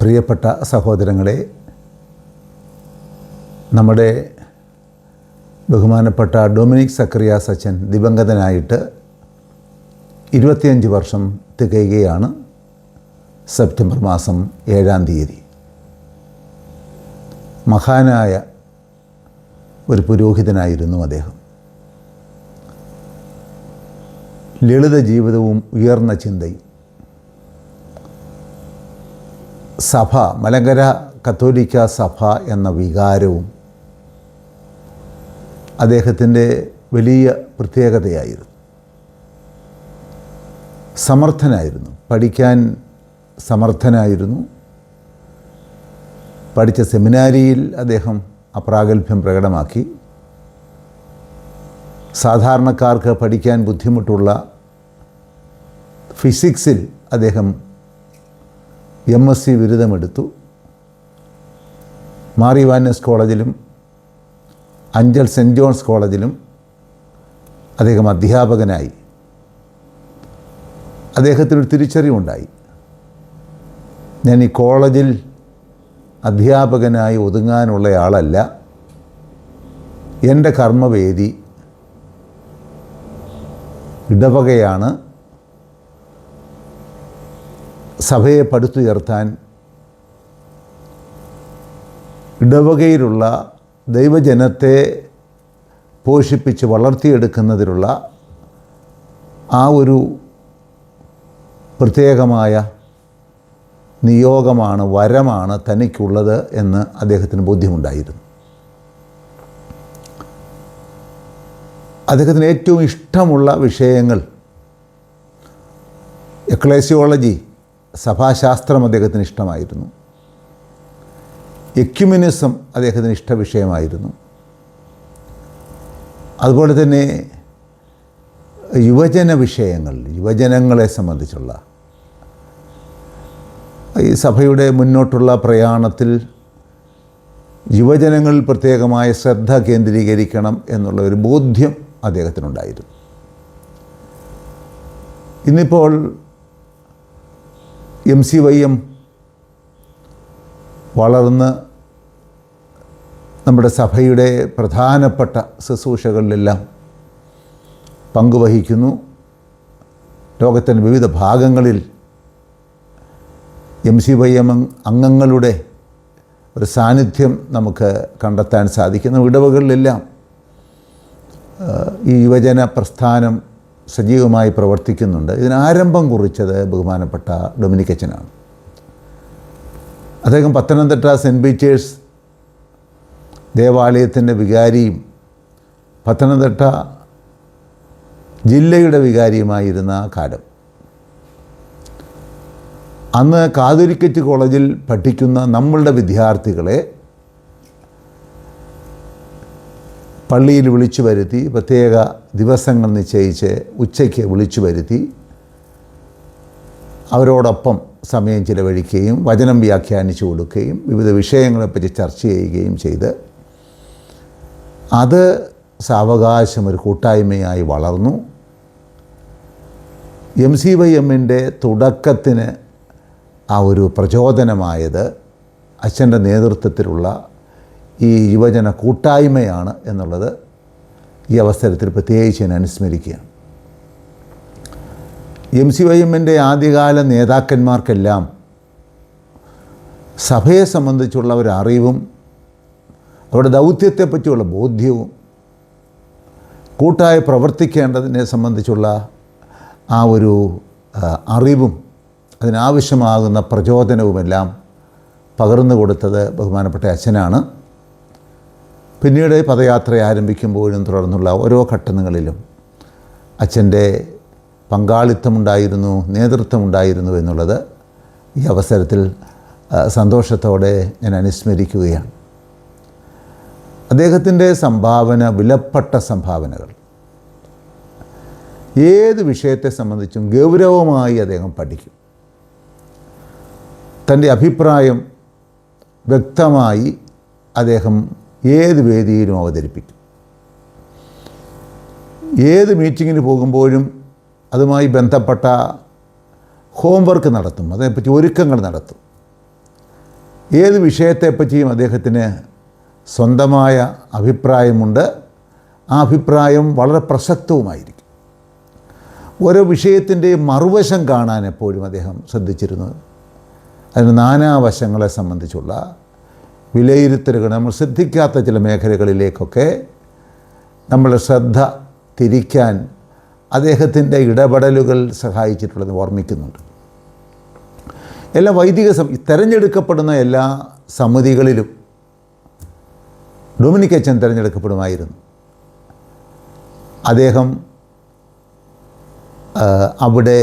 പ്രിയപ്പെട്ട സഹോദരങ്ങളെ നമ്മുടെ ബഹുമാനപ്പെട്ട ഡൊമിനിക് സക്രിയ സച്ചൻ ദിവംഗതനായിട്ട് ഇരുപത്തിയഞ്ച് വർഷം തികയുകയാണ് സെപ്റ്റംബർ മാസം ഏഴാം തീയതി. മഹാനായ ഒരു പുരോഹിതനായിരുന്നു അദ്ദേഹം. ലളിത ജീവിതവും ഉയർന്ന ചിന്തയും സഭ മലങ്കര കത്തോലിക്ക സഭ എന്ന വികാരവും അദ്ദേഹത്തിന്റെ വലിയ പ്രത്യേകതയായിരുന്നു. സമർത്ഥനായിരുന്നു. പഠിക്കാൻ സമർത്ഥനായിരുന്നു. പഠിച്ച സെമിനാരിയിൽ അദ്ദേഹം അപ്രാഗൽഭ്യം പ്രകടമാക്കി. സാധാരണക്കാർക്ക് പഠിക്കാൻ ബുദ്ധിമുട്ടുള്ള ഫിസിക്സിൽ അദ്ദേഹം എം എസ് സി ബിരുദമെടുത്തു. മാറി വാനസ് കോളേജിലും അഞ്ചൽ സെന്റ് ജോൺസ് കോളേജിലും അദ്ദേഹം അധ്യാപകനായി. അദ്ദേഹത്തിനൊരു തിരിച്ചറിവുണ്ടായി. ഞാൻ ഈ കോളേജിൽ അധ്യാപകനായി ഒതുങ്ങാനുള്ള ആളല്ല. എന്റെ കർമ്മവേദി ഇടവകയാണ്. സഭയെ പടുത്തുയർത്താൻ ഇടവകയിലുള്ള ദൈവജനത്തെ പോഷിപ്പിച്ച് വളർത്തിയെടുക്കുന്നതിലുള്ള ആ ഒരു പ്രത്യേകമായ നിയോഗമാണ് വരമാണ് തനിക്കുള്ളത് എന്ന് അദ്ദേഹത്തിന് ബോധ്യമുണ്ടായിരുന്നു. അദ്ദേഹത്തിന് ഏറ്റവും ഇഷ്ടമുള്ള വിഷയങ്ങൾ എക്ലേസിയോളജി സഭാശാസ്ത്രം അദ്ദേഹത്തിന് ഇഷ്ടമായിരുന്നു. എക്യുമിനിസം അദ്ദേഹത്തിന് ഇഷ്ട വിഷയമായിരുന്നു. അതുപോലെ തന്നെ യുവജന വിഷയങ്ങൾ യുവജനങ്ങളെ സംബന്ധിച്ചുള്ള ഈ സഭയുടെ മുന്നോട്ടുള്ള പ്രയാണത്തിൽ യുവജനങ്ങളിൽ പ്രത്യേകമായ ശ്രദ്ധ കേന്ദ്രീകരിക്കണം എന്നുള്ള ഒരു ബോധ്യം അദ്ദേഹത്തിനുണ്ടായിരുന്നു. ഇന്നിപ്പോൾ എം സി വൈ എം വളർന്ന് നമ്മുടെ സഭയുടെ പ്രധാനപ്പെട്ട ശുശ്രൂഷകളിലെല്ലാം പങ്കുവഹിക്കുന്നു. ലോകത്തിന്റെ വിവിധ ഭാഗങ്ങളിൽ എം സി വൈ എം അംഗങ്ങളുടെ ഒരു സാന്നിധ്യം നമുക്ക് കണ്ടെത്താൻ സാധിക്കുന്നു. ഇടവകളിലെല്ലാം ഈ യുവജന പ്രസ്ഥാനം സജീവമായി പ്രവർത്തിക്കുന്നുണ്ട്. ഇതിന് ആരംഭം കുറിച്ചത് ബഹുമാനപ്പെട്ട ഡൊമിനിക്കച്ചനാണ് അദ്ദേഹം പത്തനംതിട്ട സെന്റ് പീറ്റേഴ്സ് ദേവാലയത്തിന്റെ വികാരിയും പത്തനംതിട്ട ജില്ലയുടെ വികാരിയുമായിരുന്ന കാലം. അന്ന് കാതുരിക്കറ്റ് കോളേജിൽ പഠിക്കുന്ന നമ്മളുടെ വിദ്യാർത്ഥികളെ പള്ളിയിൽ വിളിച്ചു വരുത്തി പ്രത്യേക ദിവസങ്ങൾ നിശ്ചയിച്ച് ഉച്ചയ്ക്ക് വിളിച്ചു വരുത്തി അവരോടൊപ്പം സമയം ചിലവഴിക്കുകയും വചനം വ്യാഖ്യാനിച്ചു കൊടുക്കുകയും വിവിധ വിഷയങ്ങളെപ്പറ്റി ചർച്ച ചെയ്യുകയും ചെയ്ത് അത് സാവകാശം ഒരു കൂട്ടായ്മയായി വളർന്നു. എം സി വൈ എമ്മിന്റെ തുടക്കത്തിന് ആ ഒരു പ്രചോദനമായത് അച്ഛന്റെ നേതൃത്വത്തിലുള്ള ഈ യുവജന കൂട്ടായ്മയാണ് എന്നുള്ളത് ഈ അവസരത്തിൽ പ്രത്യേകിച്ച് ഞാൻ അനുസ്മരിക്കുകയാണ്. എം സി വൈ എമ്മിന്റെ ആദ്യകാല നേതാക്കന്മാർക്കെല്ലാം സഭയെ സംബന്ധിച്ചുള്ള ഒരു അറിവും അവരുടെ ദൗത്യത്തെപ്പറ്റിയുള്ള ബോധ്യവും കൂട്ടായി പ്രവർത്തിക്കേണ്ടതിനെ സംബന്ധിച്ചുള്ള ആ ഒരു അറിവും അതിനാവശ്യമാകുന്ന പ്രചോദനവുമെല്ലാം പകർന്നു കൊടുത്തത് ബഹുമാനപ്പെട്ട അച്ഛനാണ്. പിന്നീട് പദയാത്ര ആരംഭിക്കുമ്പോഴും തുടർന്നുള്ള ഓരോ ഘട്ടങ്ങളിലും അച്ഛന്റെ പങ്കാളിത്തമുണ്ടായിരുന്നു നേതൃത്വമുണ്ടായിരുന്നു എന്നുള്ളത് ഈ അവസരത്തിൽ സന്തോഷത്തോടെ ഞാൻ അനുസ്മരിക്കുകയാണ്. അദ്ദേഹത്തിന്റെ സംഭാവന വിലപ്പെട്ട സംഭാവനകൾ. ഏത് വിഷയത്തെ സംബന്ധിച്ചും ഗൗരവമായി അദ്ദേഹം പഠിക്കും. തന്റെ അഭിപ്രായം വ്യക്തമായി അദ്ദേഹം ഏത് വേദിയിലും അവതരിപ്പിക്കും. ഏത് മീറ്റിങ്ങിന് പോകുമ്പോഴും അതുമായി ബന്ധപ്പെട്ട ഹോംവർക്ക് നടത്തും. അതേപ്പറ്റി ഒരുക്കങ്ങൾ നടത്തും. ഏത് വിഷയത്തെപ്പറ്റിയും അദ്ദേഹത്തിന് സ്വന്തമായ അഭിപ്രായമുണ്ട്. ആ അഭിപ്രായം വളരെ പ്രസക്തവുമായിരിക്കും. ഓരോ വിഷയത്തിന്റെയും മറുവശം കാണാൻ എപ്പോഴും അദ്ദേഹം ശ്രദ്ധിച്ചിരുന്നു അതിന് നാനാവശങ്ങളെ സംബന്ധിച്ചുള്ള വിലയിരുത്തലുകൾ നമ്മൾ ശ്രദ്ധിക്കാത്ത ചില മേഖലകളിലേക്കൊക്കെ നമ്മുടെ ശ്രദ്ധ തിരിക്കാൻ അദ്ദേഹത്തിന്റെ ഇടപെടലുകൾ സഹായിച്ചിട്ടുള്ളത് ഓർമ്മിക്കുന്നുണ്ട്. എല്ലാ വൈദിക സം തിരഞ്ഞെടുക്കപ്പെടുന്ന എല്ലാ സമിതികളിലും ഡൊമിനിക് അച്ഛൻ തിരഞ്ഞെടുക്കപ്പെടുമായിരുന്നു. അദ്ദേഹം അവിടെ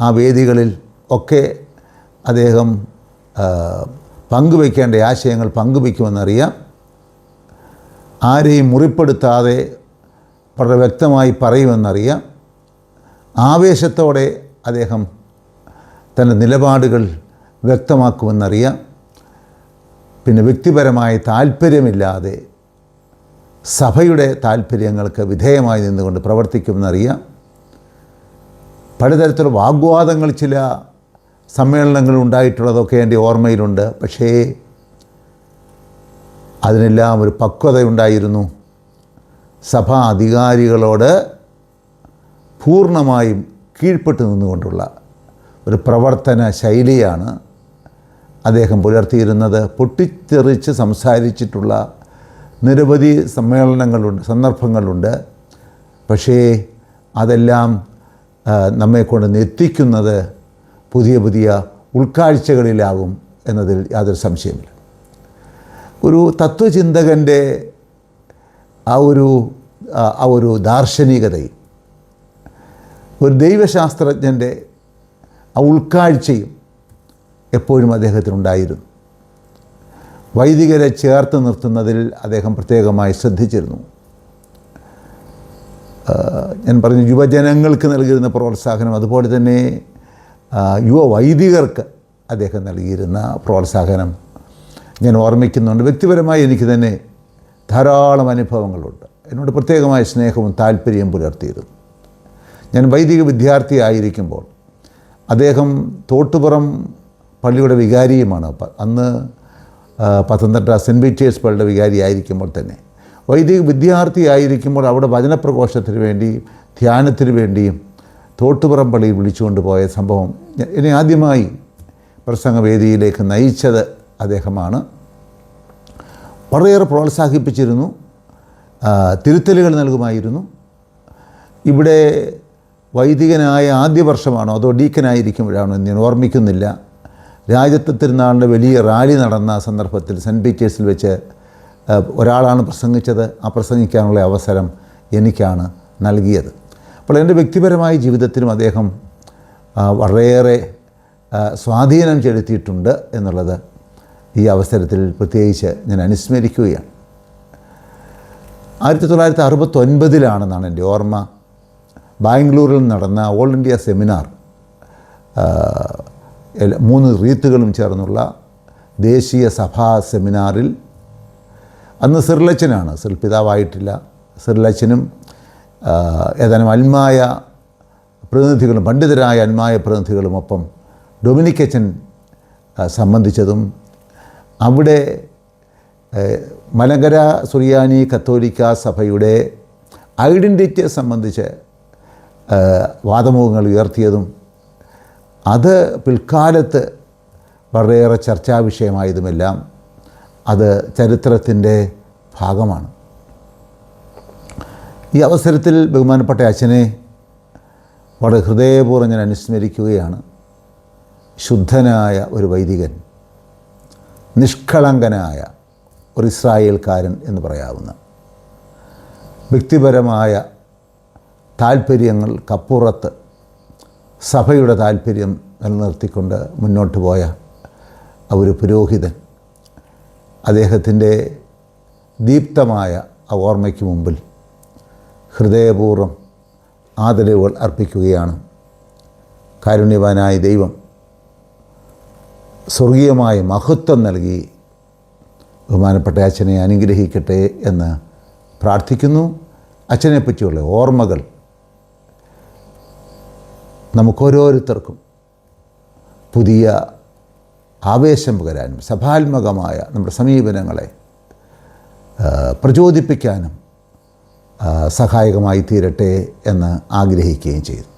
ആ വേദികളിൽ ഒക്കെ അദ്ദേഹം പങ്കുവയ്ക്കേണ്ട ആശയങ്ങൾ പങ്കുവയ്ക്കുമെന്നറിയാം. ആരെയും മുറിപ്പെടുത്താതെ വളരെ വ്യക്തമായി പറയുമെന്നറിയാം. ആവേശത്തോടെ അദ്ദേഹം തന്റെ നിലപാടുകൾ വ്യക്തമാക്കുമെന്നറിയാം. പിന്നെ വ്യക്തിപരമായ താല്പര്യമില്ലാതെ സഭയുടെ താല്പര്യങ്ങൾക്ക് വിധേയമായി നിന്നുകൊണ്ട് പ്രവർത്തിക്കുമെന്നറിയാം. പലതരത്തിലുള്ള വാഗ്വാദങ്ങൾ ചില സമ്മേളനങ്ങൾ ഉണ്ടായിട്ടുള്ളതൊക്കെ എന്റെ ഓർമ്മയിലുണ്ട്. പക്ഷേ അതിനെല്ലാം ഒരു പക്വതയുണ്ടായിരുന്നു. സഭാ അധികാരികളോട് പൂർണമായും കീഴ്പ്പെട്ട് നിന്നുകൊണ്ടുള്ള ഒരു പ്രവർത്തന ശൈലിയാണ് അദ്ദേഹം പുലർത്തിയിരുന്നത്. പൊട്ടിത്തെറിച്ച് സംസാരിച്ചിട്ടുള്ള നിരവധി സമ്മേളനങ്ങളുണ്ട് സന്ദർഭങ്ങളുണ്ട്. പക്ഷേ അതെല്ലാം നമ്മെക്കൊണ്ട് എത്തിക്കുന്നത് പുതിയ പുതിയ ഉൾക്കാഴ്ചകളിലാകും എന്നതിൽ യാതൊരു സംശയമില്ല. ഒരു തത്വചിന്തകന്റെ ആ ഒരു ആ ഒരു ദാർശനികതയും ഒരു ദൈവശാസ്ത്രജ്ഞന്റെ ആ ഉൾക്കാഴ്ചയും എപ്പോഴും അദ്ദേഹത്തിനുണ്ടായിരുന്നു. വൈദികരെ ചേർത്ത് നിർത്തുന്നതിൽ അദ്ദേഹം പ്രത്യേകമായി ശ്രദ്ധിച്ചിരുന്നു. ഞാൻ പറഞ്ഞു യുവജനങ്ങൾക്ക് നൽകിയിരുന്ന പ്രോത്സാഹനം അതുപോലെ തന്നെ യുവ വൈദികർക്ക് അദ്ദേഹം നൽകിയിരുന്ന പ്രോത്സാഹനം ഞാൻ ഓർമ്മിക്കുന്നുണ്ട്. വ്യക്തിപരമായി എനിക്ക് തന്നെ ധാരാളം അനുഭവങ്ങളുണ്ട്. എന്നോട് പ്രത്യേകമായ സ്നേഹവും താല്പര്യവും പുലർത്തിയിരുന്നു. ഞാൻ വൈദിക വിദ്യാർത്ഥിയായിരിക്കുമ്പോൾ അദ്ദേഹം തോട്ടുപുറം പള്ളിയുടെ വികാരിയുമാണ്. അന്ന് പത്തനംതിട്ട സെന്റ് പീറ്റേഴ്സ് പള്ളിയുടെ വികാരിയായിരിക്കുമ്പോൾ തന്നെ. വൈദിക വിദ്യാർത്ഥിയായിരിക്കുമ്പോൾ അവിടെ വചനപ്രഘോഷത്തിന് വേണ്ടിയും ധ്യാനത്തിന് വേണ്ടിയും തോട്ടുപുറം വിളിച്ചുകൊണ്ട് പോയ സംഭവം എന്നെ ആദ്യമായി പ്രസംഗവേദിയിലേക്ക് നയിച്ചത് അദ്ദേഹമാണ്. വളരെയേറെ പ്രോത്സാഹിപ്പിച്ചിരുന്നു തിരുത്തലുകൾ നൽകുമായിരുന്നു. ഇവിടെ വൈദികനായ ആദ്യ വർഷമാണോ അതോ ഡീക്കനായിരിക്കുമ്പോഴാണോ എന്ന് ഞാൻ ഓർമ്മിക്കുന്നില്ല. രാജ്യത്തെ തിരുനാളിന്റെ വലിയ റാലി നടന്ന സന്ദർഭത്തിൽ സെന്റ് പീറ്റേഴ്സിൽ വെച്ച് ഒരാളാണ് പ്രസംഗിച്ചത്. ആ പ്രസംഗിക്കാനുള്ള അവസരം എനിക്കാണ് നൽകിയത്. അപ്പോൾ എന്റെ വ്യക്തിപരമായ ജീവിതത്തിലും അദ്ദേഹം വളരെയേറെ സ്വാധീനം ചെലുത്തിയിട്ടുണ്ട് എന്നുള്ളത് ഈ അവസരത്തിൽ പ്രത്യേകിച്ച് ഞാൻ അനുസ്മരിക്കുകയാണ്. ആയിരത്തി തൊള്ളായിരത്തി അറുപത്തൊൻപതിലാണെന്നാണ് എന്റെ ഓർമ്മ. ബാംഗ്ലൂരിൽ നടന്ന ഓൾ ഇന്ത്യ സെമിനാർ മൂന്ന് റീത്തുകളും ചേർന്നുള്ള ദേശീയ സഭാ സെമിനാറിൽ അന്ന് സിർലച്ചനാണ് സിർ പിതാവായിട്ടില്ല സിർലച്ചനും ഏതാനും അന്മായ പ്രതിനിധികളും പണ്ഡിതരായ അന്മായ പ്രതിനിധികളുമൊപ്പം ഡൊമിനിക്കച്ചൻ സംബന്ധിച്ചതും അവിടെ മലങ്കര സുറിയാനി കത്തോലിക്ക സഭയുടെ ഐഡന്റിറ്റിയെ സംബന്ധിച്ച് വാദമുഖങ്ങൾ ഉയർത്തിയതും അത് പിൽക്കാലത്ത് വളരെയേറെ ചർച്ചാ വിഷയമായതുമെല്ലാം അത് ചരിത്രത്തിന്റെ ഭാഗമാണ്. ഈ അവസരത്തിൽ ബഹുമാനപ്പെട്ട അച്ഛനെ വളരെ ഹൃദയപൂർവം ഞാൻ അനുസ്മരിക്കുകയാണ്. ശുദ്ധനായ ഒരു വൈദികൻ നിഷ്കളങ്കനായ ഒരു ഇസ്രായേൽക്കാരൻ എന്ന് പറയാവുന്ന വ്യക്തിപരമായ താല്പര്യങ്ങൾക്കപ്പുറത്ത് സഭയുടെ താല്പര്യം നിലനിർത്തിക്കൊണ്ട് മുന്നോട്ട് പോയ ഒരു പുരോഹിതൻ അദ്ദേഹത്തിന്റെ ദീപ്തമായ ഓർമ്മയ്ക്ക് മുമ്പിൽ ഹൃദയപൂർവം ആദരവുകൾ അർപ്പിക്കുകയാണ്. കാരുണ്യവാനായ ദൈവം സ്വർഗീയമായ മഹത്വം നൽകി ബഹുമാനപ്പെട്ട അച്ഛനെ അനുഗ്രഹിക്കട്ടെ എന്ന് പ്രാർത്ഥിക്കുന്നു. അച്ഛനെപ്പറ്റിയുള്ള ഓർമ്മകൾ നമുക്കോരോരുത്തർക്കും പുതിയ ആവേശം പകരാനും സഭാത്മകമായ നമ്മുടെ സമീപനങ്ങളെ പ്രചോദിപ്പിക്കാനും സഹായകമായി തീരട്ടെ എന്ന് ആഗ്രഹിക്കുകയും ചെയ്തു.